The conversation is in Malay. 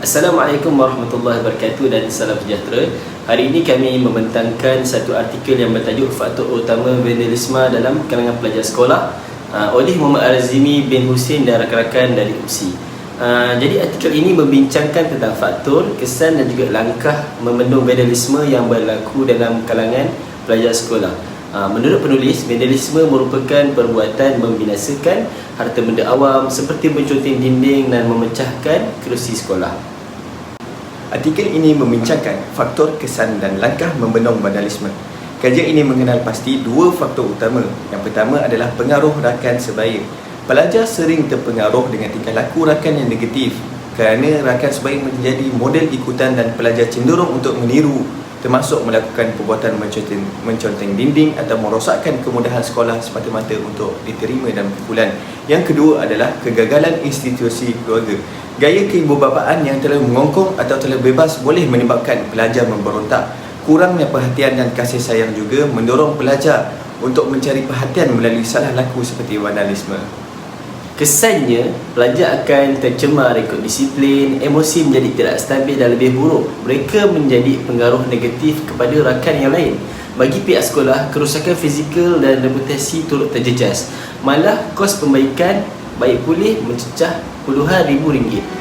Assalamualaikum warahmatullahi wabarakatuh dan salam sejahtera. Hari ini kami membentangkan satu artikel yang bertajuk Faktor Utama Vandalisme dalam kalangan pelajar sekolah uh, oleh Muhammad Azimi bin Hussein dan rakan-rakan dari UPSI. Uh, jadi artikel ini membincangkan tentang faktor, kesan dan juga langkah membendung vandalisme yang berlaku dalam kalangan pelajar sekolah. Uh, menurut penulis, vandalisme merupakan perbuatan membinasakan harta benda awam seperti menconteng dinding dan memecahkan kerusi sekolah. Artikel ini membincangkan faktor kesan dan langkah membendung vandalisme. Kajian ini mengenal pasti dua faktor utama. Yang pertama adalah pengaruh rakan sebaya. Pelajar sering terpengaruh dengan tingkah laku rakan yang negatif kerana rakan sebaya menjadi model ikutan dan pelajar cenderung untuk meniru termasuk melakukan perbuatan menconteng, menconteng dinding atau merosakkan kemudahan sekolah semata-mata untuk diterima dalam kumpulan. Yang kedua adalah kegagalan institusi keluarga. Gaya keibubapaan yang terlalu mengongkong atau terlalu bebas boleh menyebabkan pelajar memberontak. Kurangnya perhatian dan kasih sayang juga mendorong pelajar untuk mencari perhatian melalui salah laku seperti vandalisme. Kesannya, pelajar akan tercemar ikut disiplin, emosi menjadi tidak stabil dan lebih buruk. Mereka menjadi pengaruh negatif kepada rakan yang lain. Bagi pihak sekolah, kerusakan fizikal dan reputasi turut terjejas. Malah, kos pembaikan baik pulih mencecah puluhan ribu ringgit.